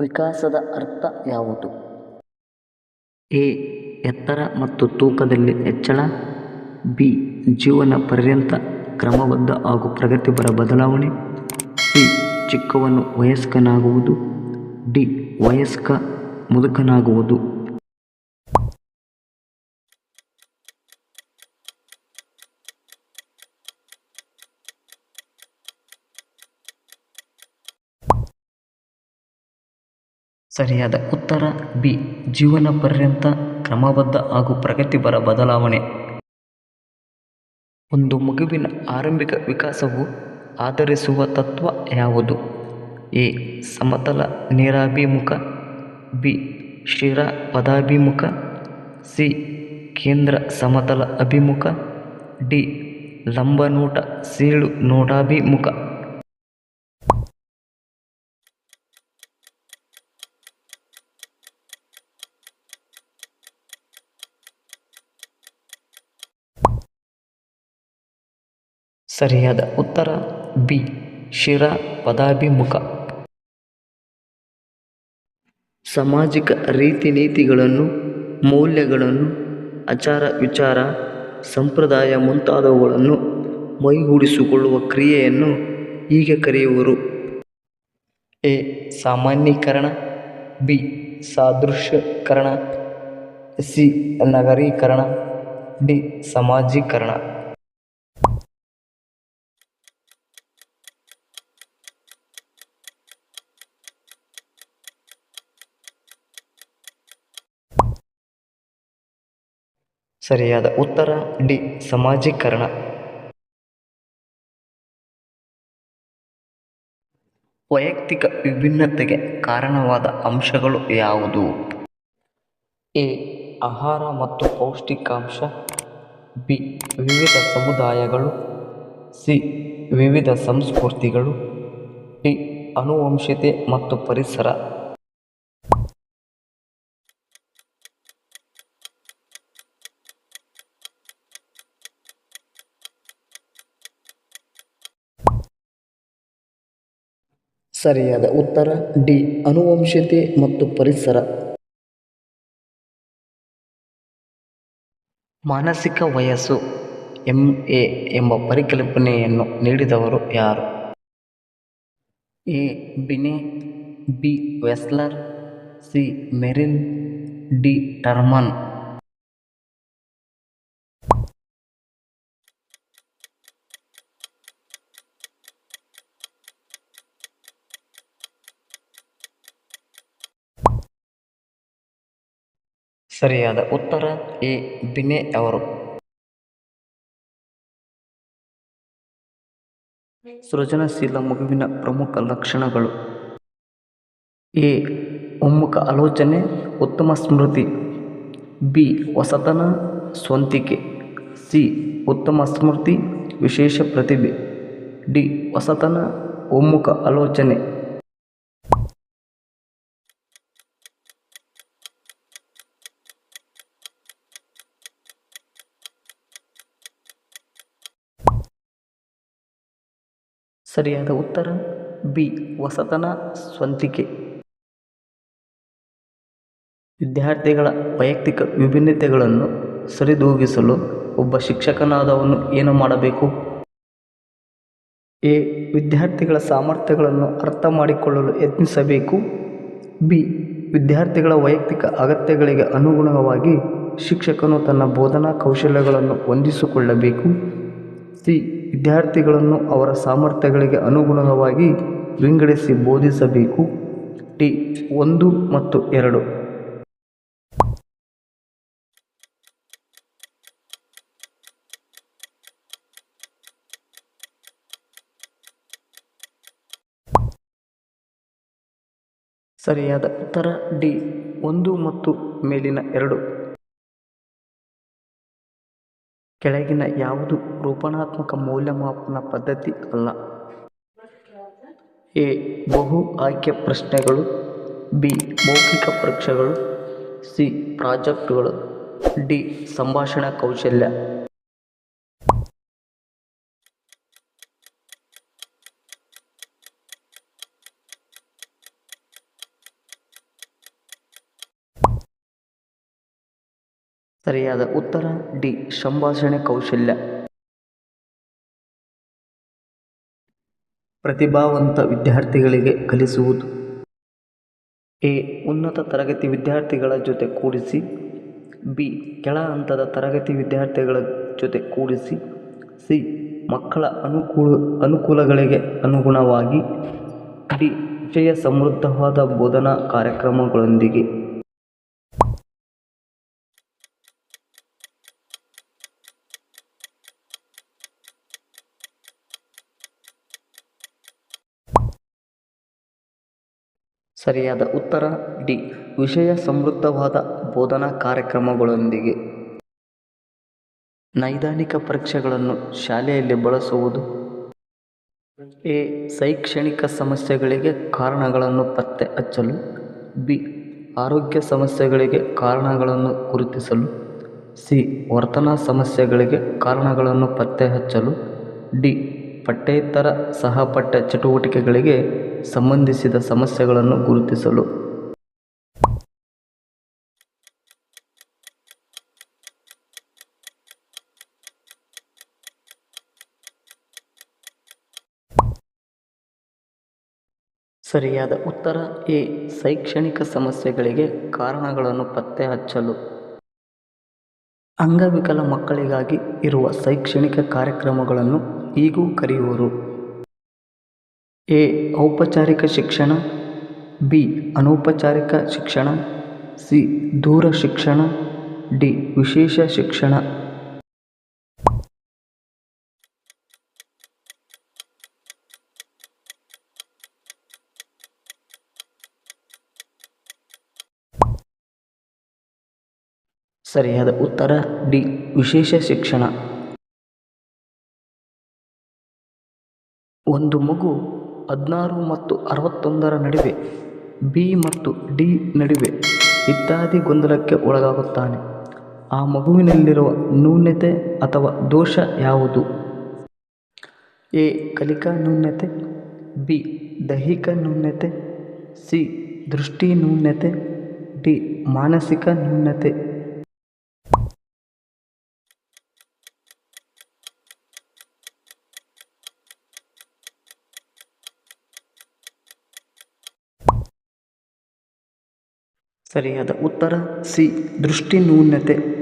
ವಿಕಾಸದ ಅರ್ಥ ಯಾವುದು? ಎ. ಎತ್ತರ ಮತ್ತು ತೂಕದಲ್ಲಿ ಹೆಚ್ಚಳ. ಬಿ. ಜೀವನ ಪರ್ಯಂತ ಕ್ರಮಬದ್ಧ ಹಾಗೂ ಪ್ರಗತಿಪರ ಬದಲಾವಣೆ. ಸಿ. ಚಿಕ್ಕವನು ವಯಸ್ಕನಾಗುವುದು. ಡಿ. ವಯಸ್ಕ ಮುದುಕನಾಗುವುದು. ಸರಿಯಾದ ಉತ್ತರ ಬಿ. ಜೀವನ ಪರ್ಯಂತ ಕ್ರಮಬದ್ಧ ಹಾಗೂ ಪ್ರಗತಿಪರ ಬದಲಾವಣೆ. ಒಂದು ಮಗುವಿನ ಆರಂಭಿಕ ವಿಕಾಸವು ಆಧರಿಸುವ ತತ್ವ ಯಾವುದು? ಎ. ಸಮತಲ ನೇರಾಭಿಮುಖ, ಬಿ. ಶಿರ ಪದಾಭಿಮುಖ, ಸಿ. ಕೇಂದ್ರ ಸಮತಲ ಅಭಿಮುಖ, ಡಿ. ಲಂಬನೋಟ ಸೀಳು ನೋಟಾಭಿಮುಖ ಸರಿಯಾದ ಉತ್ತರ ಬಿ. ಶಿರ ಪದಾಭಿಮುಖ. ಸಾಮಾಜಿಕ ರೀತಿ ನೀತಿಗಳನ್ನು ಮೌಲ್ಯಗಳನ್ನು, ಆಚಾರ ವಿಚಾರ, ಸಂಪ್ರದಾಯ ಮುಂತಾದವುಗಳನ್ನು ಮೈಗೂಡಿಸಿಕೊಳ್ಳುವ ಕ್ರಿಯೆಯನ್ನು ಹೀಗೆ ಕರೆಯುವರು. ಎ. ಸಾಮಾನ್ಯೀಕರಣ, ಬಿ. ಸಾದೃಶ್ಯಕರಣ, ಸಿ. ನಗರೀಕರಣ, ಡಿ. ಸಾಮಾಜೀಕರಣ. ಸರಿಯಾದ ಉತ್ತರ, ಡಿ, ಸಮಾಜೀಕರಣ. ವೈಯಕ್ತಿಕ ವಿಭಿನ್ನತೆಗೆ ಕಾರಣವಾದ ಅಂಶಗಳು ಯಾವುದು? ಎ, ಆಹಾರ ಮತ್ತು ಪೌಷ್ಟಿಕಾಂಶ. ಬಿ, ವಿವಿಧ ಸಮುದಾಯಗಳು. ಸಿ, ವಿವಿಧ ಸಂಸ್ಕೃತಿಗಳು. ಡಿ, ಅನುವಂಶತೆ ಮತ್ತು ಪರಿಸರ. ಸರಿಯಾದ ಉತ್ತರ ಡಿ. ಅನುವಂಶತೆ ಮತ್ತು ಪರಿಸರ. ಮಾನಸಿಕ ವಯಸ್ಸು ಎಂ. ಎ. ಎಂಬ ಪರಿಕಲ್ಪನೆಯನ್ನು ನೀಡಿದವರು ಯಾರು? A. Binet, B. Wechsler, C. Merrill, D. Terman. ಸರಿಯಾದ ಉತ್ತರ ಎ. ಬಿನೆ ಅವರು. ಸೃಜನಶೀಲ ಮಗುವಿನ ಪ್ರಮುಖ ಲಕ್ಷಣಗಳು. ಎ. ಒಮ್ಮುಖ ಆಲೋಚನೆ, ಉತ್ತಮ ಸ್ಮೃತಿ. ಬಿ. ಹೊಸತನ, ಸ್ವಂತಿಕೆ. ಸಿ. ಉತ್ತಮ ಸ್ಮೃತಿ, ವಿಶೇಷ ಪ್ರತಿಭೆ. ಡಿ. ಹೊಸತನ, ಒಮ್ಮುಖ ಆಲೋಚನೆ. ಸರಿಯಾದ ಉತ್ತರ? ಬಿ. ಹೊಸತನ ಸ್ವಂತಿಕೆ. ವಿದ್ಯಾರ್ಥಿಗಳ ವೈಯಕ್ತಿಕ ವಿಭಿನ್ನತೆಗಳನ್ನು ಸರಿದೂಗಿಸಲು ಒಬ್ಬ ಶಿಕ್ಷಕನಾದವನು ಏನು ಮಾಡಬೇಕು? ಎ. ವಿದ್ಯಾರ್ಥಿಗಳ ಸಾಮರ್ಥ್ಯಗಳನ್ನು ಅರ್ಥ ಮಾಡಿಕೊಳ್ಳಲು ಯತ್ನಿಸಬೇಕು. ಬಿ. ವಿದ್ಯಾರ್ಥಿಗಳ ವೈಯಕ್ತಿಕ ಅಗತ್ಯಗಳಿಗೆ ಅನುಗುಣವಾಗಿ ಶಿಕ್ಷಕನು ತನ್ನ ಬೋಧನಾ ಕೌಶಲ್ಯಗಳನ್ನು ಹೊಂದಿಸಿಕೊಳ್ಳಬೇಕು. ಸಿ ವಿದ್ಯಾರ್ಥಿಗಳನ್ನು ಅವರ ಸಾಮರ್ಥ್ಯಗಳಿಗೆ ಅನುಗುಣವಾಗಿ ವಿಂಗಡಿಸಿ ಬೋಧಿಸಬೇಕು. ಟಿ ಒಂದು ಮತ್ತು ಎರಡು. ಸರಿಯಾದ ಉತ್ತರ ಡಿ ಒಂದು ಮತ್ತು ಮೇಲಿನ ಎರಡು. ಕೆಳಗಿನ ಯಾವುದು ರೂಪಣಾತ್ಮಕ ಮೌಲ್ಯಮಾಪನ ಪದ್ಧತಿ ಅಲ್ಲ. ಎ. ಬಹು ಆಯ್ಕೆ ಪ್ರಶ್ನೆಗಳು. ಬಿ. ಮೌಖಿಕ ಪರೀಕ್ಷೆಗಳು. ಸಿ. ಪ್ರಾಜೆಕ್ಟ್ಗಳು. ಡಿ. ಸಂಭಾಷಣಾ ಕೌಶಲ್ಯ. ಸರಿಯಾದ ಉತ್ತರ ಡಿ. ಸಂಭಾಷಣೆ ಕೌಶಲ್ಯ. ಪ್ರತಿಭಾವಂತ ವಿದ್ಯಾರ್ಥಿಗಳಿಗೆ ಕಲಿಸುವುದು. ಎ. ಉನ್ನತ ತರಗತಿ ವಿದ್ಯಾರ್ಥಿಗಳ ಜೊತೆ ಕೂಡಿಸಿ. ಬಿ. ಕೆಳ ಹಂತದ ತರಗತಿ ವಿದ್ಯಾರ್ಥಿಗಳ ಜೊತೆ ಕೂಡಿಸಿ. ಸಿ. ಮಕ್ಕಳ ಅನುಕೂಲ, ಅನುಕೂಲಗಳಿಗೆ ಅನುಗುಣವಾಗಿ. ಡಿ. ವಿಷಯ ಸಮೃದ್ಧವಾದ ಬೋಧನಾ ಕಾರ್ಯಕ್ರಮಗಳೊಂದಿಗೆ. ಸರಿಯಾದ ಉತ್ತರ ಡಿ. ವಿಷಯ ಸಮೃದ್ಧವಾದ ಬೋಧನಾ ಕಾರ್ಯಕ್ರಮಗಳೊಂದಿಗೆ. ನೈದಾನಿಕ ಪರೀಕ್ಷೆಗಳನ್ನು ಶಾಲೆಯಲ್ಲಿ ಬಳಸುವುದು. ಎ. ಶೈಕ್ಷಣಿಕ ಸಮಸ್ಯೆಗಳಿಗೆ ಕಾರಣಗಳನ್ನು ಪತ್ತೆ ಹಚ್ಚಲು. ಬಿ. ಆರೋಗ್ಯ ಸಮಸ್ಯೆಗಳಿಗೆ ಕಾರಣಗಳನ್ನು ಗುರುತಿಸಲು. ಸಿ. ವರ್ತನಾ ಸಮಸ್ಯೆಗಳಿಗೆ ಕಾರಣಗಳನ್ನು ಪತ್ತೆ ಹಚ್ಚಲು. ಡಿ. ಪಠ್ಯೇತರ ಸಹಪಠ್ಯ ಚಟುವಟಿಕೆಗಳಿಗೆ ಸಂಬಂಧಿಸಿದ ಸಮಸ್ಯೆಗಳನ್ನು ಗುರುತಿಸಲು. ಸರಿಯಾದ ಉತ್ತರ ಎ ಶೈಕ್ಷಣಿಕ ಸಮಸ್ಯೆಗಳಿಗೆ ಕಾರಣಗಳನ್ನು ಪತ್ತೆ ಹಚ್ಚಲು. ಅಂಗವಿಕಲ ಮಕ್ಕಳಿಗಾಗಿ ಇರುವ ಶೈಕ್ಷಣಿಕ ಕಾರ್ಯಕ್ರಮಗಳನ್ನು ಈಗೂ ಕರೆಯುವರು. ಎ, ಔಪಚಾರಿಕ ಶಿಕ್ಷಣ, ಬಿ, ಅನೌಪಚಾರಿಕ ಶಿಕ್ಷಣ, ಸಿ, ದೂರ ಶಿಕ್ಷಣ, ಡಿ, ವಿಶೇಷ ಶಿಕ್ಷಣ. ಸರಿಯಾದ ಉತ್ತರ, ಡಿ, ವಿಶೇಷ ಶಿಕ್ಷಣ. ಒಂದು ಮಗು ಹದಿನಾರು ಮತ್ತು ಅರವತ್ತೊಂದರ ನಡುವೆ, ಬಿ ಮತ್ತು ಡಿ ನಡುವೆ ಇತ್ಯಾದಿ ಗೊಂದಲಕ್ಕೆ ಒಳಗಾಗುತ್ತಾನೆ. ಆ ಮಗುವಿನಲ್ಲಿರುವ ನ್ಯೂನತೆ ಅಥವಾ ದೋಷ ಯಾವುದು? ಎ. ಕಲಿಕಾ ನ್ಯೂನತೆ, ಬಿ. ದೈಹಿಕ ನ್ಯೂನತೆ, ಸಿ. ದೃಷ್ಟಿ ನ್ಯೂನತೆ, ಡಿ. ಮಾನಸಿಕ ನ್ಯೂನತೆ. ಸರಿಯಾದ ಉತ್ತರ. ಸಿ ದೃಷ್ಟಿ ನ್ಯೂನತೆ